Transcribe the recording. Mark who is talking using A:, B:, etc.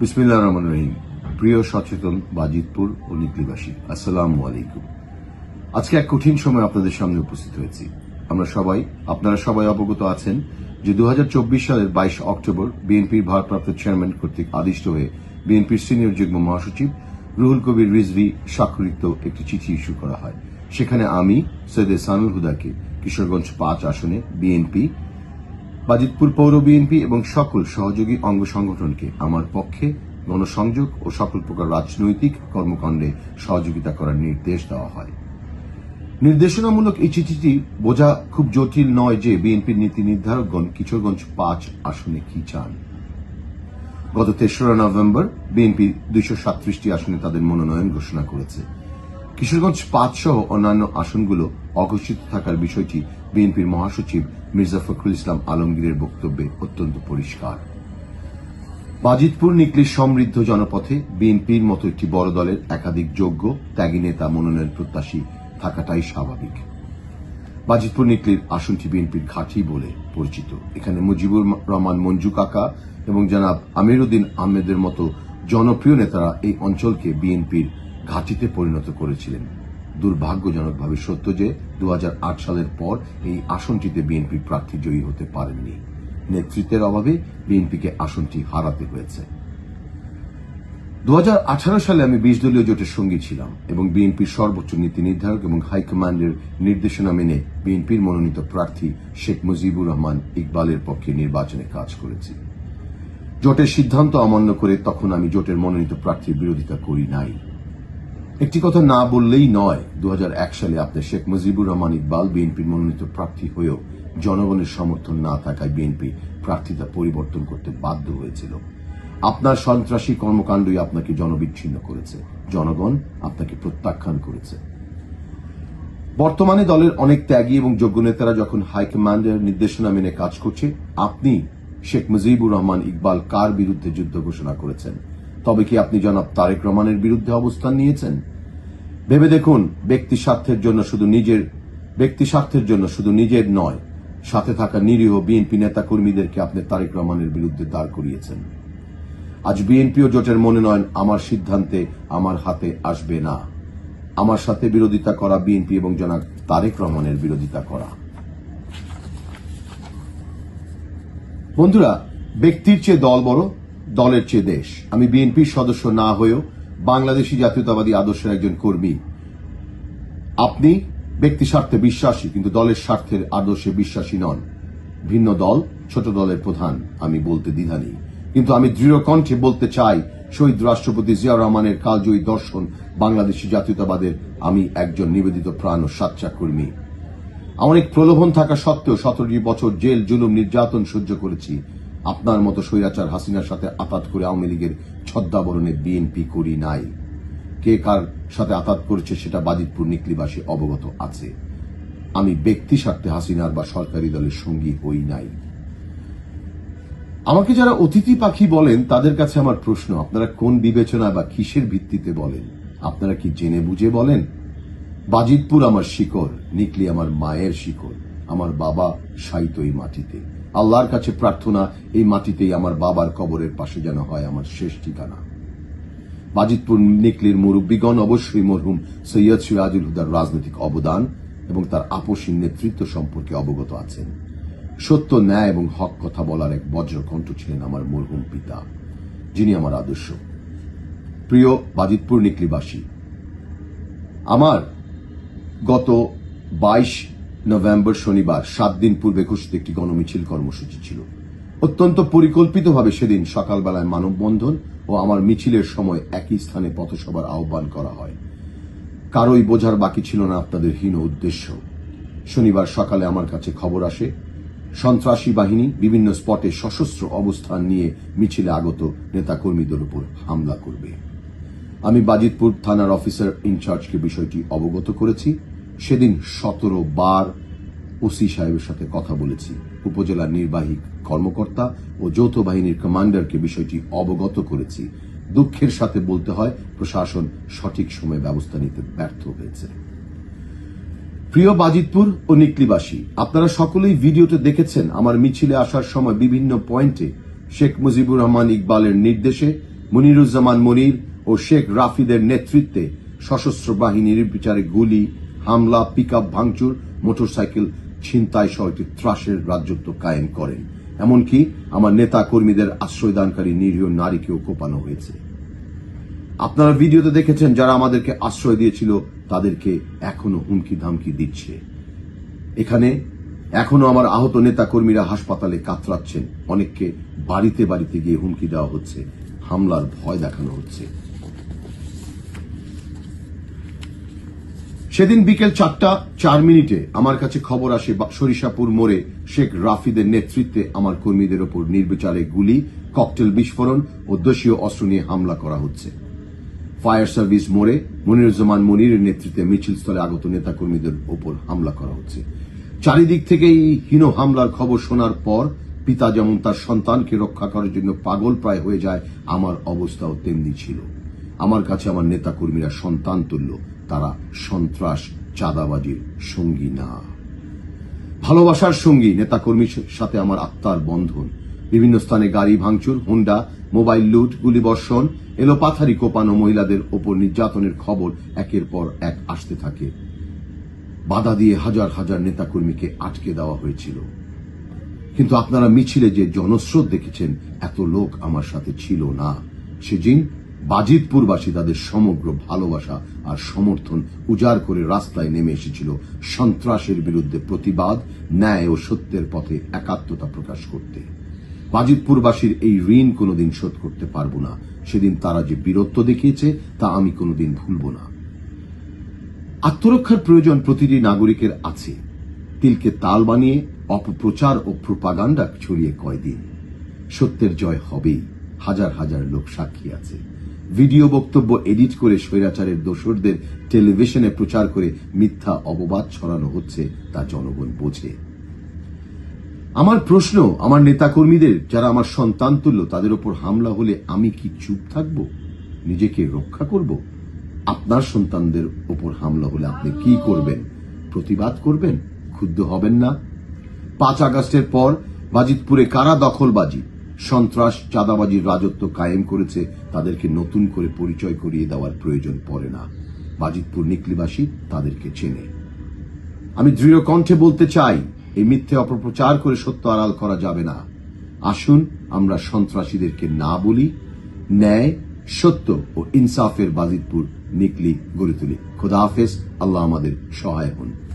A: বিসমিল্লা রহমান রহিম প্রিয় সচেতন বাজিতপুর ও নিকলিবাসী আসসালাম আলাইকুম আজকে এক কঠিন সময় আপনাদের সামনে উপস্থিত হয়েছি আমরা সবাই আপনারা সবাই অবগত আছেন যে দু সালের বাইশ অক্টোবর বিএনপির ভারপ্রাপ্ত চেয়ারম্যান কর্তৃক আদিষ্ট হয়ে বিএনপির সিনিয়র যুগ্ম মহাসচিব রুহুল কবির রিজভি স্বাক্ষরিত একটি চিঠি ইস্যু করা হয় সেখানে আমি সৈয়দ সানুল হুদাকে কিশোরগঞ্জ পাঁচ আসনে বিএনপি বাজিতপুর পৌর বিএনপি এবং সকল সহযোগী অঙ্গ সংগঠনকে আমার পক্ষে গণসংযোগ ও সকল প্রকার রাজনৈতিক কর্মকাণ্ডে সহযোগিতা করার নির্দেশ দেওয়া হয় নির্দেশনামূলক এই চিঠিটি বোঝা খুব জটিল নয় যে বিএনপির নীতি নির্ধারকগণ কিশোরগঞ্জ পাঁচ আসনে কি চান গত তেসরা নভেম্বর বিএনপি দুইশো সাতত্রিশটি আসনে তাদের মনোনয়ন ঘোষণা করেছে কিশোরগঞ্জ পাঁচ সহ অন্যান্য আসনগুলো অঘোষিত থাকার বিষয়টি বিএনপির মহাসচিব মির্জা ফখরুল ইসলাম আলমগীরের বক্তব্যে অত্যন্ত পরিষ্কার বাজিতপুর নিকলি সমৃদ্ধ জনপথে বিএনপির মতো একটি বড় দলের একাধিক যোগ্য ত্যাগী নেতা মনোনয়ন প্রত্যাশী থাকাটাই স্বাভাবিক বাজিতপুর নিকলির আসনটি বিএনপির ঘাঁটি বলে পরিচিত এখানে মুজিবুর রহমান মঞ্জু কাকা এবং জনাব আমিরুদ্দিন আহমেদের মতো জনপ্রিয় নেতারা এই অঞ্চলকে বিএনপির ঘাঁটিতে পরিণত করেছিলেন দুর্ভাগ্যজনকভাবে সত্য যে দু সালের পর এই আসনটিতে বিএনপি প্রার্থী জয়ী হতে পারেননি নেতৃত্বের অভাবে বিএনপিকে আসনটি হারাতে হয়েছে দু সালে আমি বিশ দলীয় জোটের সঙ্গী ছিলাম এবং বিএনপির সর্বোচ্চ নীতি নির্ধারক এবং হাইকমান্ডের নির্দেশনা মেনে বিএনপির মনোনীত প্রার্থী শেখ মুজিবুর রহমান ইকবালের পক্ষে নির্বাচনে কাজ করেছি জোটের সিদ্ধান্ত অমান্য করে তখন আমি জোটের মনোনীত প্রার্থীর বিরোধিতা করি নাই একটি কথা না বললেই নয় দু সালে আপনার শেখ মুজিবুর রহমান ইকবাল বিএনপি মনোনীত প্রার্থী হয়েও জনগণের সমর্থন না থাকায় বিএনপি প্রার্থীতা পরিবর্তন করতে বাধ্য হয়েছিল আপনার সন্ত্রাসী কর্মকাণ্ডই আপনাকে জনবিচ্ছিন্ন করেছে জনগণ আপনাকে প্রত্যাখ্যান করেছে বর্তমানে দলের অনেক ত্যাগী এবং যোগ্য নেতারা যখন হাইকমান্ডের নির্দেশনা মেনে কাজ করছে আপনি শেখ মুজিবুর রহমান ইকবাল কার বিরুদ্ধে যুদ্ধ ঘোষণা করেছেন তবে কি আপনি জনাব তারেক রহমানের বিরুদ্ধে অবস্থান নিয়েছেন ভেবে দেখুন ব্যক্তি স্বার্থের জন্য শুধু নিজের ব্যক্তি স্বার্থের জন্য শুধু নিজের নয় সাথে থাকা নিরীহ বিএনপি নেতা কর্মীদেরকে আপনি তারেক রহমানের বিরুদ্ধে দাঁড় করিয়েছেন আজ বিএনপিও জোটের মনোনয়ন আমার সিদ্ধান্তে আমার হাতে আসবে না আমার সাথে বিরোধিতা করা বিএনপি এবং জনাক তারেক রহমানের বিরোধিতা করা বন্ধুরা ব্যক্তির চেয়ে দল বড় দলের চেয়ে দেশ আমি বিএনপির সদস্য না হয়েও বাংলাদেশি জাতীয়তাবাদী আদর্শের একজন কর্মী আপনি ব্যক্তি স্বার্থে বিশ্বাসী কিন্তু দলের স্বার্থের আদর্শে বিশ্বাসী নন ভিন্ন দল ছোট দলের প্রধান আমি বলতে দ্বিধা নেই কিন্তু আমি দৃঢ় কণ্ঠে বলতে চাই শহীদ রাষ্ট্রপতি জিয়াউর রহমানের কালজয়ী দর্শন বাংলাদেশি জাতীয়তাবাদের আমি একজন নিবেদিত প্রাণ ও সাচ্চা কর্মী অনেক প্রলোভন থাকা সত্ত্বেও সতেরোটি বছর জেল জুলুম নির্যাতন সহ্য করেছি আপনার মতো স্বৈরাচার হাসিনার সাথে আতাত করে আওয়ামী লীগের ছদ্মাবরণে বিএনপি করি নাই কে কার সাথে আতাত করছে সেটা বাজিতপুর নিকলিবাসী অবগত আছে আমি ব্যক্তি স্বার্থে হাসিনার বা সরকারি দলের সঙ্গী হই নাই আমাকে যারা অতিথি পাখি বলেন তাদের কাছে আমার প্রশ্ন আপনারা কোন বিবেচনা বা কিসের ভিত্তিতে বলেন আপনারা কি জেনে বুঝে বলেন বাজিতপুর আমার শিকড় নিকলি আমার মায়ের শিকড় আমার বাবা সাইতই মাটিতে আল্লাহর কাছে প্রার্থনা এই মাটিতেই আমার বাবার কবরের পাশে যেন হয় আমার শেষ ঠিকানা বাজিতপুর নিকলির মুরব্বীগণ অবশ্যই মরহুম সৈয়দ সিরাজুল হুদার রাজনৈতিক অবদান এবং তার আপসীর নেতৃত্ব সম্পর্কে অবগত আছেন সত্য ন্যায় এবং হক কথা বলার এক বজ্রকণ্ঠ ছিলেন আমার মরহুম পিতা যিনি আমার আদর্শ প্রিয় বাজিতপুর নিকলিবাসী আমার গত বাইশ নভেম্বর শনিবার সাত দিন পূর্বে ঘোষিত একটি গণমিছিল কর্মসূচি ছিল অত্যন্ত পরিকল্পিতভাবে সেদিন সকালবেলায় মানববন্ধন ও আমার মিছিলের সময় একই স্থানে পথসভার আহ্বান করা হয় কারোই বোঝার বাকি ছিল না আপনাদের হীন উদ্দেশ্য শনিবার সকালে আমার কাছে খবর আসে সন্ত্রাসী বাহিনী বিভিন্ন স্পটে সশস্ত্র অবস্থান নিয়ে মিছিলে আগত নেতাকর্মীদের উপর হামলা করবে আমি বাজিতপুর থানার অফিসার ইনচার্জকে বিষয়টি অবগত করেছি সেদিন সতেরো বার ওসি সাহেবের সাথে কথা বলেছি উপজেলা নির্বাহী কর্মকর্তা ও যৌথ বাহিনীর কমান্ডারকে বিষয়টি অবগত করেছি দুঃখের সাথে বলতে হয় প্রশাসন সঠিক সময়ে ব্যবস্থা নিতে ব্যর্থ হয়েছে প্রিয় বাজিতপুর ও নিকলিবাসী আপনারা সকলেই ভিডিওতে দেখেছেন আমার মিছিলে আসার সময় বিভিন্ন পয়েন্টে শেখ মুজিবুর রহমান ইকবালের নির্দেশে মনিরুজ্জামান মনির ও শেখ রাফিদের নেতৃত্বে সশস্ত্র বাহিনীর বিচারে গুলি হামলা পিক আপ ভাঙচুর মোটরসাইকেল ছিনতাই সহ একটি ত্রাসের রাজত্ব কায়েম করেন এমনকি আমার নেতা কর্মীদের আশ্রয়দানকারী নিরীহ নারীকেও কোপানো হয়েছে আপনারা ভিডিওতে দেখেছেন যারা আমাদেরকে আশ্রয় দিয়েছিল তাদেরকে এখনো হুমকি ধামকি দিচ্ছে এখানে এখনো আমার আহত নেতা কর্মীরা হাসপাতালে কাতরাচ্ছেন অনেককে বাড়িতে বাড়িতে গিয়ে হুমকি দেওয়া হচ্ছে হামলার ভয় দেখানো হচ্ছে সেদিন বিকেল চারটা চার মিনিটে আমার কাছে খবর আসে সরিষাপুর মোড়ে শেখ রাফিদের নেতৃত্বে আমার কর্মীদের ওপর নির্বিচারে গুলি ককটেল বিস্ফোরণ ও দোষীয় অস্ত্র নিয়ে হামলা করা হচ্ছে ফায়ার সার্ভিস মোড়ে মনিরুজ্জামান মনিরের নেতৃত্বে মিছিল স্থলে আগত নেতাকর্মীদের ওপর হামলা করা হচ্ছে চারিদিক থেকে এই হীন হামলার খবর শোনার পর পিতা যেমন তার সন্তানকে রক্ষা করার জন্য পাগল প্রায় হয়ে যায় আমার অবস্থাও তেমনি ছিল আমার কাছে আমার নেতাকর্মীরা সন্তান তুল্য তারা সন্ত্রাস চাঁদাবাজির সঙ্গী না ভালোবাসার সঙ্গী নেতাকর্মীর সাথে আমার আত্মার বন্ধন বিভিন্ন স্থানে গাড়ি ভাঙচুর হুন্ডা মোবাইল লুট গুলিবর্ষণ এলোপাথারি কোপানো মহিলাদের ওপর নির্যাতনের খবর একের পর এক আসতে থাকে বাধা দিয়ে হাজার হাজার নেতাকর্মীকে আটকে দেওয়া হয়েছিল কিন্তু আপনারা মিছিলে যে জনস্রোত দেখেছেন এত লোক আমার সাথে ছিল না সেদিন বাজিতপুরবাসী তাদের সমগ্র ভালোবাসা আর সমর্থন উজাড় করে রাস্তায় নেমে এসেছিল সন্ত্রাসের বিরুদ্ধে প্রতিবাদ ন্যায় ও সত্যের পথে একাত্মতা প্রকাশ করতে বাজিতপুরবাসীর এই ঋণ কোনোদিন শোধ করতে পারব না সেদিন তারা যে বীরত্ব দেখিয়েছে তা আমি কোনোদিন ভুলব না আত্মরক্ষার প্রয়োজন প্রতিটি নাগরিকের আছে তিলকে তাল বানিয়ে অপপ্রচার ও প্রোপাগান্ডা ছড়িয়ে কয়দিন সত্যের জয় হবেই হাজার হাজার লোক সাক্ষী আছে ভিডিও বক্তব্য এডিট করে স্বৈরাচারের দোসরদের টেলিভিশনে প্রচার করে মিথ্যা অববাদ ছড়ানো হচ্ছে তা জনগণ বোঝে আমার প্রশ্ন আমার নেতাকর্মীদের যারা আমার সন্তান তুল্য তাদের ওপর হামলা হলে আমি কি চুপ থাকব নিজেকে রক্ষা করব আপনার সন্তানদের ওপর হামলা হলে আপনি কি করবেন প্রতিবাদ করবেন ক্ষুব্ধ হবেন না পাঁচ আগস্টের পর বাজিতপুরে কারা দখলবাজি সন্ত্রাস চাঁদাবাজির রাজত্ব কায়েম করেছে তাদেরকে নতুন করে পরিচয় করিয়ে দেওয়ার প্রয়োজন পড়ে না বাজিতপুর নিকলিবাসী তাদেরকে চেনে আমি দৃঢ় কণ্ঠে বলতে চাই এই মিথ্যে অপপ্রচার করে সত্য আড়াল করা যাবে না আসুন আমরা সন্ত্রাসীদেরকে না বলি ন্যায় সত্য ও ইনসাফের বাজিতপুর নিকলি গড়ে তুলি খোদা হাফেজ আল্লাহ আমাদের সহায় হন